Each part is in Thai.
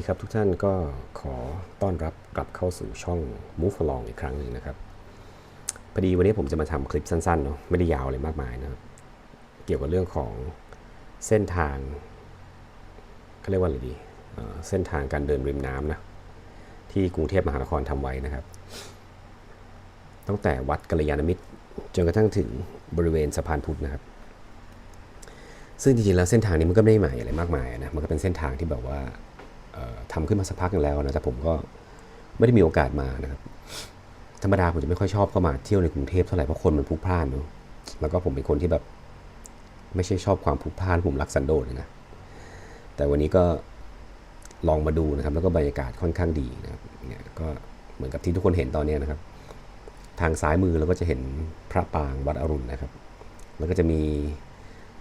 ดีครับทุกท่านก็ขอต้อนรับกลับเข้าสู่ช่อง Move Along อีกครั้งหนึ่งนะครับพอดีวันนี้ผมจะมาทำคลิปสั้นๆเนาะไม่ได้ยาวอะไรมากมายนะครับเกี่ยวกับเรื่องของเส้นทางเขาเรียกว่าอะไรดีเเส้นทางการเดินริมน้ำนะที่กรุงเทพมหานครทำไว้นะครับ ตั้งแต่วัดกัลยาณมิตรจนกระทั่งถึงบริเวณสะพานพุทธนะครับ ซึ่งจริงๆแล้วเส้นทางนี้มันก็ไม่ได้ใหม่อะไรมากมายนะมันก็เป็นเส้นทางที่แบบว่า ทำขึ้นมาสักพักหนึงแล้วนะแต่ผมก็ไม่ได้มีโอกาสมานะครับธรรมดาผมจะไม่ค่อยชอบเข้ามาเที่ยวในกรุงเทพเท่าไหร่เพราะคนมันพลุกพล่านเนอะแล้วก็ผมเป็นคนที่แบบ ไม่ใช่ชอบความพลุกพล่านผมรักสันโดษเลยนะแต่วันนี้ก็ลองมาดูนะครับ แล้วก็บรรยากาศค่อนข้างดีนะครับเนี่ยก็เหมือนกับที่ทุกคนเห็นตอนนี้นะครับ ทางซ้ายมือเราก็จะเห็นพระปางวัดอรุณนะครับ แล้วก็จะมี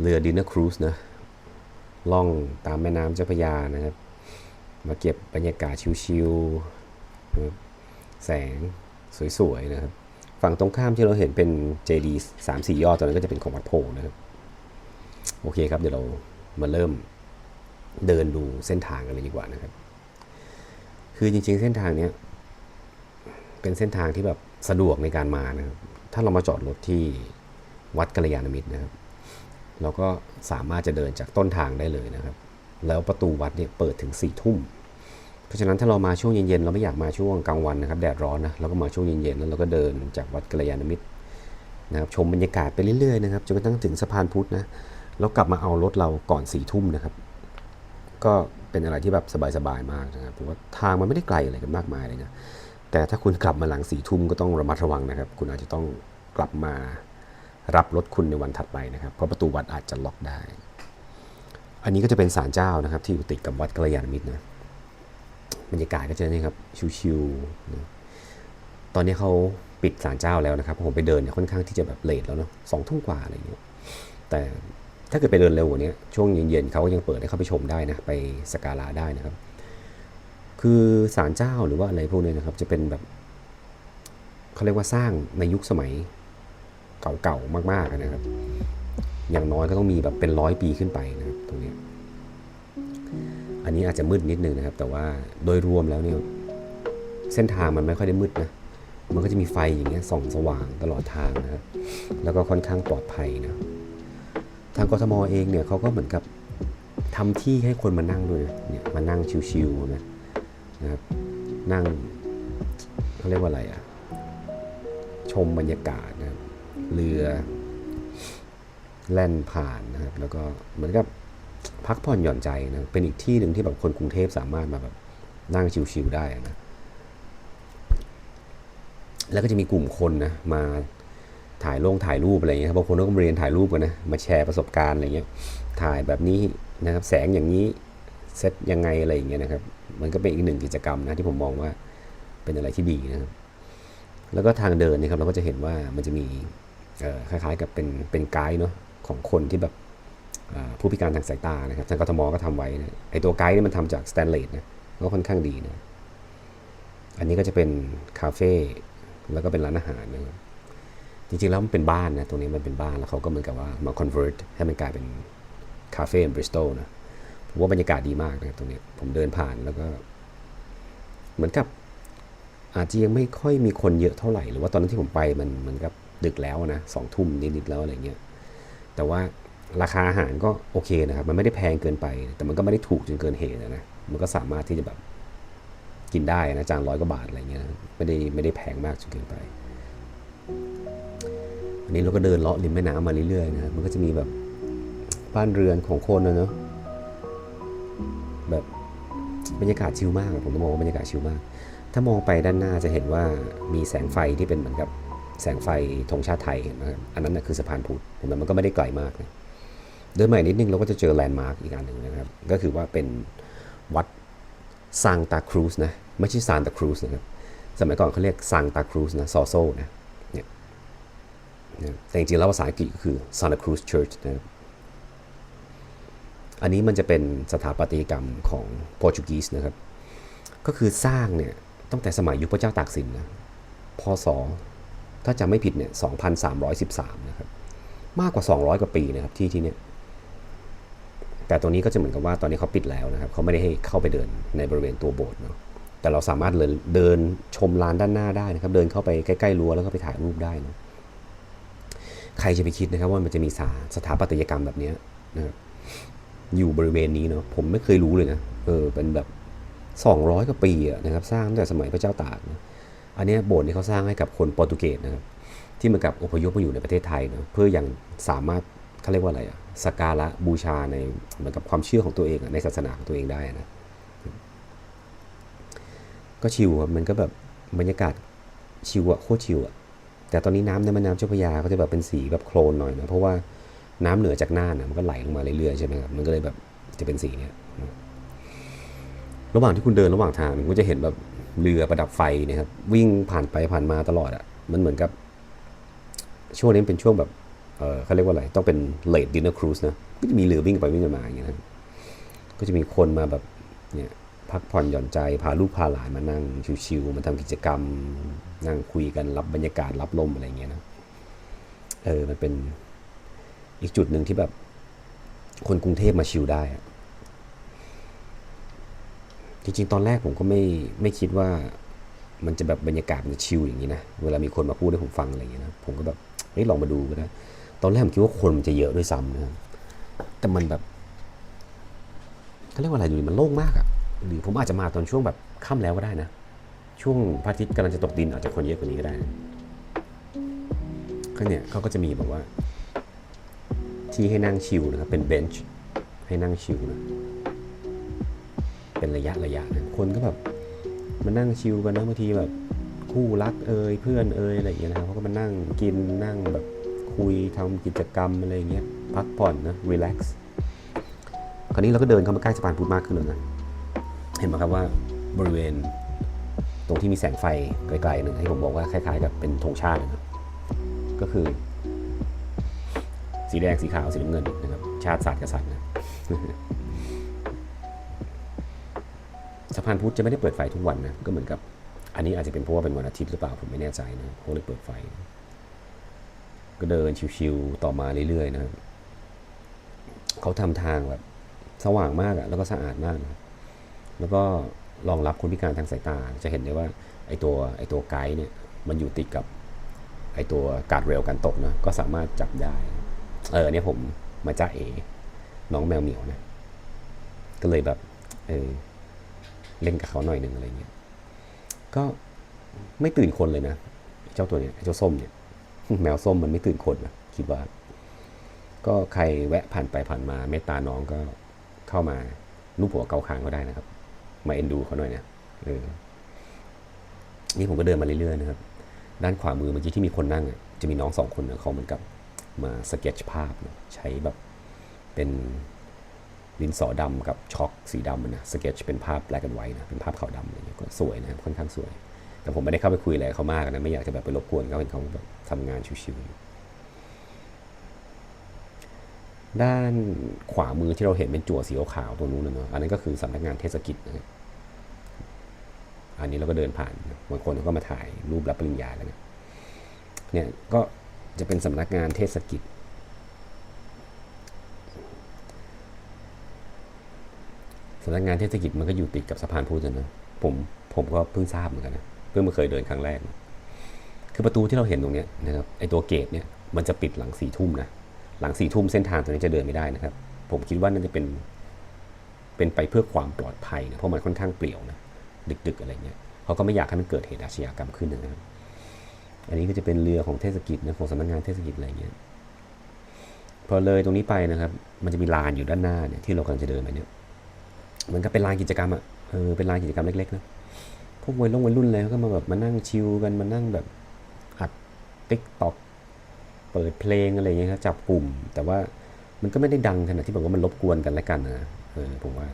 เรือดินเนอร์ครูซนะล่องตามแม่น้ำเจ้าพระยานะครับ มาเก็บบรรยากาศชิวๆแสงสวยๆนะครับ ฝั่งตรงข้ามที่เราเห็นเป็นเจดีสามสี่ยอดตอนนั้นก็จะเป็นของวัดโพนะครับ โอเคครับ เดี๋ยวเรามาเริ่มเดินดูเส้นทางกันเลยดีกว่านะครับ คือจริงๆเส้นทางเนี้ยเป็นเส้นทางที่แบบสะดวกในการมานะครับ ถ้าเรามาจอดรถที่วัดกัลยาณมิตรนะครับ เราก็สามารถจะเดินจากต้นทางได้เลยนะครับ แล้วประตูวัดเนี่ยเปิดถึง4ี่ทุ่ม เพราะฉะนั้นถ้าเรามาช่วงเย็นๆเราไม่อยากมาช่วงกลางวันนะครับแดดร้อนนะเราก็มาช่วงเย็นๆแล้วเราก็เดินจากวัดกัลยาณมิตรนะครับชมบรรยากาศไปเรื่อยๆนะครับจนกระทั่งถึงสะพานพุทธนะแล้วกลับมาเอารถเราก่อน4ี่ทุ่มนะครับ ก็เป็นอะไรที่แบบสบายๆมากนะครับเพราะว่าทางมันไม่ได้ไกลอะไรกันมากมายเลยนะแต่ถ้าคุณกลับมาหลังสี่ทุ่มก็ต้องระมัดระวังนะครับ คุณอาจจะต้องกลับมารับรถคุณในวันถัดไปนะครับ เพราะประตูวัดอาจจะล็อกได้ อันนี้ก็จะเป็นศาลเจ้านะครับ ที่อยู่ติดกับวัดกัลยาณมิตรนะบรรยากาศก็จะนี่ครับชิวๆนะตอนนี้เขาปิดศาลเจ้าแล้วนะครับผมไปเดินเนี่ยค่อนข้างที่จะแบบเลทแล้วเนาะสองทุ่มกว่าอะไรอย่างเงี้ยแต่ถ้าเกิดไปเดินเร็วกว่านี้ช่วงเย็นๆเขาก็ยังเปิดให้เข้าไปชมได้นะไปสกการะได้นะครับ คือศาลเจ้าหรือว่าอะไรพวกนี้นะครับ จะเป็นแบบเขาเรียกว่าสร้างในยุคสมัยเก่าๆมากๆนะครับ อย่างน้อยก็ต้องมีแบบเป็นร้อยปีขึ้นไปนะ อันนี้อาจจะมืดนิดนึงนะครับ แต่ว่าโดยรวมแล้วเนี่ยเส้นทางมันไม่ค่อยได้มืดนะ มันก็จะมีไฟอย่างเงี้ยส่องสว่างตลอดทางนะครับ แล้วก็ค่อนข้างปลอดภัยนะ ทางกทมเองเนี่ยเขาก็เหมือนกับทำที่ให้คนมานั่งด้วยเนี่ยมานั่งชิวๆนะนะครับ นั่งเขาเรียกว่าอะไรอะชมบรรยากาศนะครับ เรือ แล่นผ่านนะครับ แล้วก็เหมือนกับ พักผ่อนหย่อนใจนะเป็นอีกที่หนึ่งที่แบบคนกรุงเทพสามารถมาแบบนั่งชิวๆได้นะแล้วก็จะมีกลุ่มคนนะมาถ่ายลงถ่ายรูปอะไรเงี้ยครับางคนก็มาเรียนถ่ายรูปกันนะมาแชร์ประสบการณ์อะไรเงี้ยถ่ายแบบนี้นะครับแสงอย่างนี้เซตยังไงอะไรอย่างเงี้ยนะครับ มันก็เป็นอีกหนึ่งกิจกรรมนะที่ผมมองว่าเป็นอะไรที่ดีนะครับแล้วก็ทางเดินนะครับเราก็จะเห็นว่ามันจะมีคล้ายๆกับเป็นเป็นไกด์เนาะของคนที่แบบ ผู้พิการทางสายตานะครับทางกทมก็ทำไว้นะไอตัวไกด์นี่มันทำจากสแตนเลสนะก็ค่อนข้างดีนะอันนี้ก็จะเป็นคาเฟ่แล้วก็เป็นร้านอาหารนะครับจริงๆแล้วมันเป็นบ้านนะตรงนี้มันเป็นบ้านแล้วเขาก็เหมือนกับว่ามา convert ให้มันกลายเป็นคาเฟ่บริสตอลนะผมว่าบรรยากาศดีมากนะตรงนี้ผมเดินผ่านแล้วก็ เหมือนกับอาจจะยังไม่ค่อยมีคนเยอะเท่าไหร่ หรือว่าตอนนั้นที่ผมไปมันเหมือนกับดึกแล้วนะสองทุ่มนิดๆแล้วอะไรเงี้ยแต่ว่า ราคาอาหารก็โอเคนะครับ มันไม่ได้แพงเกินไป แต่มันก็ไม่ได้ถูกจนเกินเหตุนะ มันก็สามารถที่จะแบบกินได้นะจานร้อยกว่าบาทอะไรเงี้ยนะไม่ได้ไม่ได้แพงมากจนเกินไปอันนี้เราก็เดินเลาะริมแม่น้ำมาเรื่อยๆนะครับมันก็จะมีแบบบ้านเรือนของคนนะเนาะแบบบรรยากาศชิลมากผมต้องมองว่าบรรยากาศชิลมาก ถ้ามองไปด้านหน้าจะเห็นว่ามีแสงไฟที่เป็นเหมือนกับแสงไฟธงชาติไทยเห็นไหมครับอันนั้นนะคือสะพานพุทธเห็นไหมมันก็ไม่ได้ไกลมากนะ เดินใหม่นิดนึงเราก็จะเจอแลนด์มาร์กอีกอันหนึ่งนะครับ ก็คือว่าเป็นวัดซานตาครูสนะไม่ใช่ซานตาครูสนะครับ สมัยก่อนเขาเรียกซานตาครูสนะซอโซนะเนี่ยแต่จริงๆแล้วภาษาอังกฤษก็คือ Santa Cruz Church นะครับอันนี้มันจะเป็นสถาปัตยกรรมของโปรตุเกสนะครับ ก็คือสร้างเนี่ยตั้งแต่สมัยยุคพระเจ้าตากสินนะพศถ้าจำไม่ผิดเนี่ย 2313 นะครับ มากกว่า 200 กว่าปีนะครับที่ที่เนี่ย แต่ตรงนี้ก็จะเหมือนกับว่าตอนนี้เขาปิดแล้วนะครับเขาไม่ได้ให้เข้าไปเดินในบริเวณตัวโบสถ์เนาะแต่เราสามารถเดินเดินชมลานด้านหน้าได้นะครับ เดินเข้าไปใกล้ๆรั้วแล้วก็ไปถ่ายรูปได้เนาะใครจะไปคิดนะครับว่ามันจะมีสาสถาปัตยกรรมแบบนี้นะครับอยู่บริเวณนี้เนาะผมไม่เคยรู้เลยนะเออเป็นแบบ 200กว่าปีอะนะครับ สร้างตั้งแต่สมัยพระเจ้าตากนะอันเนี้ยโบสถ์นี้เขาสร้างให้กับคนโปรตุเกสนะครับ ที่เหมือนกับอพยพมาอยู่ในประเทศไทยเนาะเพื่อยังสามารถเขาเรียกว่าอะไรอะ สักการะบูชาในเหมือนกับความเชื่อของตัวเองในศาสนาของตัวเองได้นะก็ชิวครับมันก็แบบบรรยากาศชิวอะโคตรชิวอะแต่ตอนนี้น้ำในแม่น้ำเจ้าพระยาก็จะแบบเป็นสีแบบโคลนหน่อยนะเพราะว่าน้ำเหนือจากน่านะมันก็ไหลลงมาเรื่อยๆใช่ไหมครับมันก็เลยแบบจะเป็นสีเนี้ยระหว่างที่คุณเดินระหว่างทางคุณจะเห็นแบบเรือประดับไฟนะครับวิ่งผ่านไปผ่านมาตลอดอะมันเหมือนกับช่วงนี้เป็นช่วงแบบ เออเขาเรียกว่าอะไร ต้องเป็น late dinner cruise นะ ก็จะมีเรือวิ่งไปวิ่งกันมาอย่างเงี้ยนะก็จะมีคนมาแบบเนี่ยพักผ่อนหย่อนใจพาลูกพาหลานมานั่งชิวๆมาทำกิจกรรม นั่งคุยกันรับบรรยากาศรับลมอะไรเงี้ยนะเออมันเป็นอีกจุดหนึ่งที่แบบ คนกรุงเทพมาชิลได้จริงๆ ตอนแรกผมก็ไม่ไม่คิดว่ามันจะแบบบรรยากาศมันจะชิลอย่างนี้นะ เวลามีคนมาพูดให้ผมฟังอะไรอย่างเงี้ยนะ ผมก็แบบเฮ้ยลองมาดูก็ได้ ตอนแรกผมคิดว่าคนมันจะเยอะด้วยซ้ำนะแต่มันแบบเขาเรียกว่าอะไรดูดิมันโล่งมากอะหรือผมอาจจะมาตอนช่วงแบบค่ำแล้วก็ได้นะ ช่วงพระอาทิตย์กำลังจะตกดินอาจจะคนเยอะกว่านี้ก็ได้ก็เนี่ยเขาก็จะมีแบบว่า ที่ให้นั่งชิลนะครับเป็นเบนช์ให้นั่งชิลนะเป็นระยะระยะนะคนก็แบบมานั่งชิลกันนะบางทีแบบคู่รักเอ่ยเพื่อนเอ่ยอะไรอย่างเงี้ยนะเขาก็มานั่งกินนั่งแบบ คุยทำกิจกรรมอะไรอย่างเงี้ยพักผ่อนนะรีแลกซ์คราวนี้เราก็เดินเข้ามาใกล้สะพานพุทธมากขึ้นเลยนะเห็นไหมครับว่าบริเวณตรงที่มีแสงไฟไกลๆหนึ่งที่ผมบอกว่าคล้ายๆกับเป็นธงชาตินะก็คือ สีแดงสีขาวสีน้ำเงินนะครับชาติศาสตร์กษัตริย์นะสะพานพุทธจะไม่ได้เปิดไฟทุกวันนะก็เหมือนกับ อันนี้อาจจะเป็นเพราะว่าเป็นวันอาทิตย์หรือเปล่าผมไม่แน่ใจนะเขาเลยเปิดไฟ ก็เดินชิวๆต่อมาเรื่อยๆนะครับเขาทำทางแบบสว่างมากอะแล้วก็สะอาดมากนะแล้วก็รองรับคนพิการทางสายตา จะเห็นได้ว่าไอตัวไอตัวไกด์เนี่ยมันอยู่ติดกับไอตัวการ์ดเรลการตกนะก็สามารถจับได้ เออเนี่ยผมมาจ้าเอ น้องแมวเหมียวนะ ก็เลยแบบ เออเล่นกับเขาหน่อยหนึ่งอะไรเงี้ย ก็ไม่ตื่นคนเลยนะ เจ้าตัวเนี้ยเจ้าส้มเนี่ย แมวส้มมันไม่ตื่นคนนะคิดว่า ก็ใครแวะผ่านไปผ่านมาเมตตาน้องก็เข้ามาลูบหัวเกาคางก็ได้นะครับ มาเอ็นดูเขาหน่อยนะเออนี่ผมก็เดินมาเรื่อยๆนะครับ ด้านขวามือเมื่อกี้ที่มีคนนั่งจะมีน้องสองคนนะเขาเหมือนกับมาสเก็ตชภาพนะใช้แบบเป็นดินสอดำกับช็อกสีดำนะสเก็ตเป็นภาพแบล็กแอนด์ไวท์นะเป็นภาพขาวดำอะไรเงี้ยก็สวยนะครับค่อนข้างสวย แต่ผมไม่ได้เข้าไปคุยอะไรเขามากนะไม่อยากจะแบบไปรบกวนเขาเห็นเขาแบบทำงานชิวๆด้านขวามือที่เราเห็นเป็นจั่วสีขาวตรงนู้นเนาะอันนั้นก็คือสำนักงานเทศกิจนะอันนี้เราก็เดินผ่านบางคนเขาก็มาถ่ายรูปรับปริญญาแล้วเนี่ยเนี่ยก็จะเป็นสำนักงานเทศกิจสำนักงานเทศกิจมันก็อยู่ติดกับสะพานพุทธนะผมผมก็เพิ่งทราบเหมือนกันนะ เพิ่งมาเคยเดินครั้งแรก คือประตูที่เราเห็นตรงนี้นะครับไอตัวเกตเนี่ยมันจะปิดหลังสี่ทุ่มนะหลังสี่ทุ่มเส้นทางตรงนี้จะเดินไม่ได้นะครับ ผมคิดว่าน่าจะเป็น เป็นไปเพื่อความปลอดภัยนะเพราะมันค่อนข้างเปลี่ยวนะดึกๆอะไรเงี้ยเขาก็ไม่อยากให้มันเกิดเหตุอาชญากรรมขึ้นนะครับอันนี้ก็จะเป็นเรือของเทศกิจนะของสำนักงานเทศกิจอะไรเงี้ยพอเลยตรงนี้ไปนะครับ มันจะมีลานอยู่ด้านหน้าเนี่ยที่เรากำลังจะเดินไปเนี่ยมันก็เป็นลานกิจกรรมอะเออเป็นลานกิจกรรมเล็กๆนะ วกวัยรุ่นวัยรุ่นเลยเขาก็มาแบบมานั่งชิลกันมานั่งแบบอัดติ๊กต็อกเปิดเพลงอะไรอย่างเงี้ยครับจับกลุ่ม แต่ว่ามันก็ไม่ได้ดังขนาดที่แบบว่ามันรบกวนกันและกันนะเออผมว่า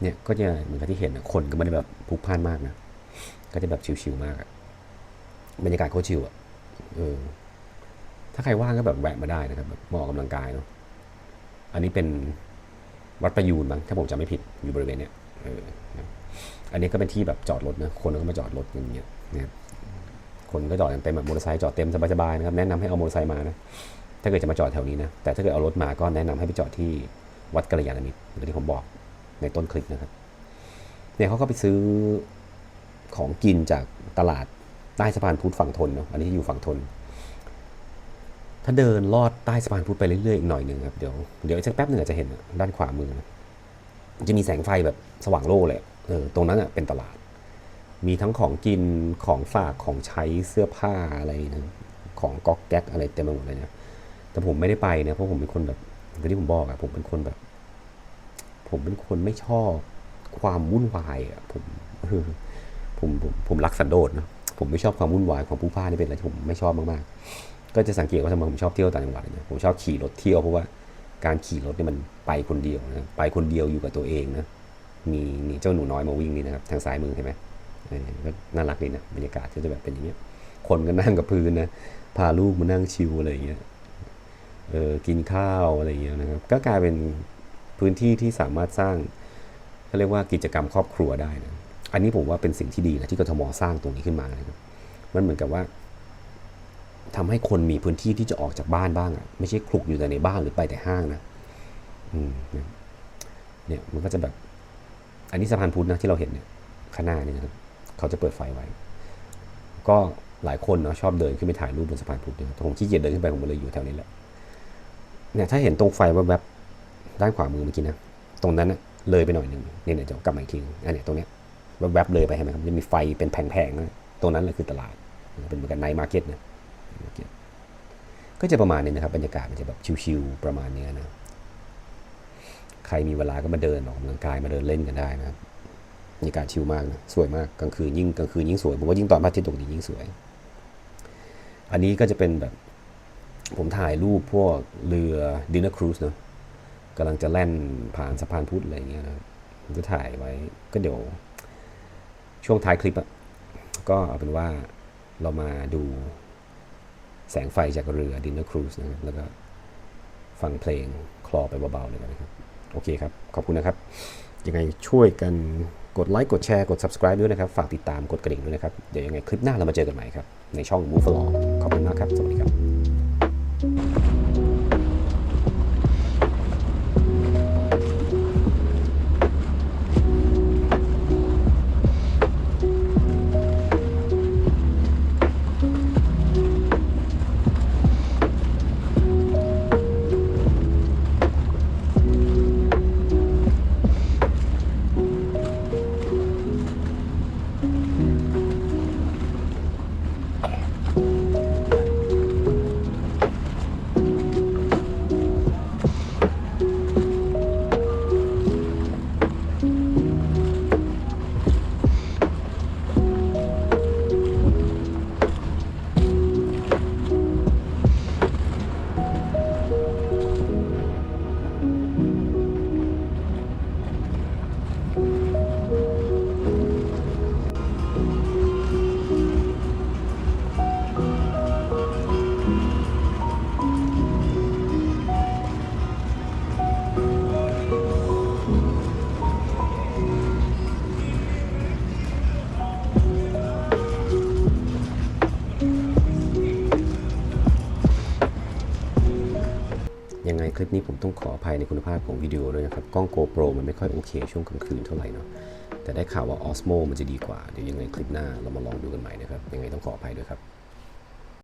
เนี่ยก็จะเหมือนกับที่เห็นคนก็ไม่ได้แบบพลุกพล่านมากนะก็จะแบบชิลๆมากบรรยากาศโคชิลอะเออถ้าใครว่างก็แบบแวะมาได้นะครับแบบมาออกกำลังกายเนาะอันนี้เป็นวัดประยูนมั้งถ้าผมจำไม่ผิดอยู่บริเวณเนี้ยเออ อันนี้ก็เป็นที่แบบจอดรถนะ คนก็มาจอดรถอย่างเงี้ยนะครับคนก็จอดเต็มแบบมอเตอร์ไซค์จอดเต็มสบายๆนะครับ แนะนำให้เอามอเตอร์ไซค์มานะ ถ้าเกิดจะมาจอดแถวนี้นะ แต่ถ้าเกิดเอารถมาก็แนะนำให้ไปจอดที่วัดกัลยาณมิตรอย่างที่ผมบอกในต้นคลิปนะครับ เนี่ยเขาก็ไปซื้อของกินจากตลาดใต้สะพานพุทธฝั่งทนเนาะ อันนี้อยู่ฝั่งทน ถ้าเดินลอดใต้สะพานพุทธไปเรื่อยๆอีกหน่อยหนึ่งครับ เดี๋ยวเดี๋ยวอีกสักแป๊บหนึ่งอาจจะเห็นด้านขวามือนะจะมีแสงไฟแบบสว่างโล่เลย เออตรงนั้นอะเป็นตลาด มีทั้งของกินของฝากของใช้เสื้อผ้าอะไรนะของก๊อกแก๊กอะไรเต็มไปหมดเลยนะแต่ผมไม่ได้ไปนะเพราะผมเป็นคนแบบอย่างที่ผมบอกอะผมเป็นคนแบบ ผมเป็นคนไม่ชอบความวุ่นวายอะผมผมผมผมรักสันโดษนะผมไม่ชอบความวุ่นวายของผู้พ่านนี่เป็นอะไรที่ผมไม่ชอบมากๆ ก็จะสังเกตว่าทำไมผมชอบเที่ยวต่างจังหวัดนะผมชอบขี่รถเที่ยวเพราะว่าการขี่รถเนี่ยมันไปคนเดียวนะไปคนเดียวอยู่กับตัวเองนะ มีมีเจ้าหนูน้อยมาวิ่งนี่นะครับ ทางซ้ายมือเห็นไหมก็น่ารักดีนะบรรยากาศก็จะแบบเป็นอย่างเงี้ยคนก็นั่งกับพื้นนะพาลูกมานั่งชิลอะไรอย่างเงี้ยเออกินข้าวอะไรอย่างเงี้ยนะครับ ก็กลายเป็นพื้นที่ที่สามารถสร้างเขาเรียกว่ากิจกรรมครอบครัวได้นะอันนี้ผมว่าเป็นสิ่งที่ดีนะที่กทมสร้างตรงนี้ขึ้นมานะครับมันเหมือนกับว่าทำให้คนมีพื้นที่ที่จะออกจากบ้านบ้างอะ่ะไม่ใช่คลุกอยู่แต่ในบ้านหรือไปแต่ห้างนะอืมเนี่ยมันก็จะแบบ อันนี้สะพานพุทธนะที่เราเห็นเนี่ยข้างหน้านี่นะครับเขาจะเปิดไฟไว้ ก็หลายคนเนาะชอบเดินขึ้นไปถ่ายรูปบนสะพานพุทธนะครับแต่ผมขี้เกียจเดินขึ้นไปผมเลยอยู่แถวนี้แหละเนี่ยถ้าเห็นตรงไฟแวบๆด้านขวามือเมื่อกี้นะตรงนั้นนะเลยไปหน่อยหนึ่งเนี่ยเนี่ยจะกลับมาอีกทีนึงอันเนี้ยตรงเนี้ยแวบๆเลยไปเห็นไหมครับจะมีไฟเป็นแผงๆนะตรงนั้นแหละคือตลาดเป็นเหมือนกันไนมาร์เก็ตนะก็จะประมาณนี้นะครับบรรยากาศมันจะแบบชิวๆประมาณเนี้ยนะ ใครมีเวลาก็มาเดินออกกำลังกายมาเดินเล่นกันได้นะครับบรรยากาศชิลมากนะสวยมากกลางคืนยิ่งกลางคืนยิ่งสวยผมว่ายิ่งตอนพระอาทิตย์ตกดินยิ่งสวย อันนี้ก็จะเป็นแบบผมถ่ายรูปพวกเรือดินเนอร์ครูซเนาะกำลังจะแล่นผ่านสะพานพุทธอะไรอย่างเงี้ยนะผมจะถ่ายไว้ก็เดี๋ยว ช่วงท้ายคลิปอะก็เอาเป็นว่าเรามาดูแสงไฟจากเรือดินเนอร์ครูซนะแล้วก็ฟังเพลงคลอไปเบาๆเลยนะครับ โอเคครับ ขอบคุณนะครับ ยังไงช่วยกันกดไลค์กดแชร์กด subscribe ด้วยนะครับ ฝากติดตามกดกระดิ่งด้วยนะครับ เดี๋ยวยังไงคลิปหน้าเรามาเจอกันใหม่ครับ ในช่อง Move Along ขอบคุณมากครับ สวัสดีครับ นี้ผมต้องขออภัยในคุณภาพของวิดีโอด้วยนะครับ กล้อง GoPro มันไม่ค่อยโอเคช่วงกลางคืนเท่าไหร่เนาะแต่ได้ข่าวว่า Osmo มันจะดีกว่า เดี๋ยวยังไงคลิปหน้าเรามาลองดูกันใหม่นะครับ ยังไงต้องขออภัยด้วยครับ